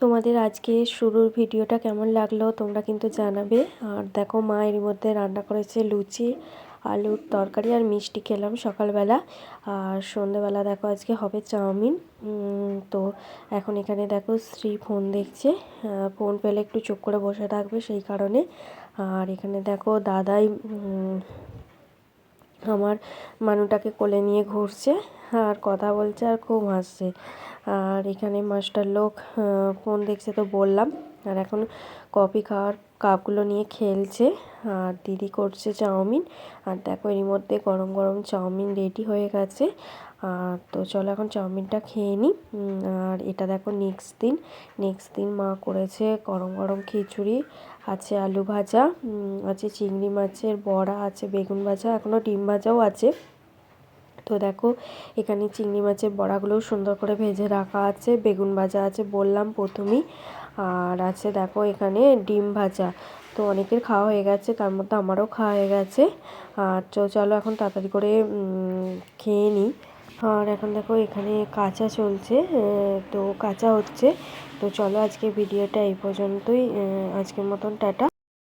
তোমাদের আজকে শুরুর ভিডিওটা কেমন লাগল তোমরা কিন্তু জানাবে। আর দেখো মা এর মধ্যে রান্না করেছে লুচি। আলুর তরকারি আর মিষ্টি খেলাম সকালবেলা। আর সন্ধেবেলা দেখো আজকে হবে চাউমিন। তো এখন এখানে দেখো স্ত্রী ফোন দেখছে। ফোন পেলে একটু চুপ করে বসে থাকবে সেই কারণে। আর এখানে দেখো দাদাই আমার মানুটাকে কোলে নিয়ে ঘুরছে। আর কথা বলছে আর খুব হাসছে। আর এখানে মাস্টার লোক ফোন দেখছে তো বললাম। আর এখন কফি খাওয়ার কাপগুলো নিয়ে খেলছে। আর দিদি করছে চাউমিন। আর দেখো এর মধ্যে গরম গরম চাউমিন রেডি হয়ে গেছে। আর তো চলো এখন চাউমিনটা খেয়ে নিই। আর এটা দেখো নেক্সট দিন। নেক্সট দিন মা করেছে গরম গরম খিচুড়ি। আছে আলু ভাজা। আছে চিংড়ি মাছের বড়া, আছে বেগুন ভাজা এখনও ডিম ভাজাও আছে। তো দেখো এখানে চিংড়ি মাছের বড়াগুলোও সুন্দর করে ভেজে রাখা আছে। বেগুন ভাজা আছে বললাম প্রথমেই। আর আছে দেখো এখানে ডিম ভাজা। তো অনেকের খাওয়া হয়ে গেছে, তার মধ্যে আমারও খাওয়া হয়ে গেছে। আর তো চলো এখন তাড়াতাড়ি করে খেয়ে নিই আর এখন দেখো এখানে কাঁচা চলছে তো কাঁচা হচ্ছে। তো চলো আজকে ভিডিওটা এই পর্যন্তই আজকের মতন টাটা।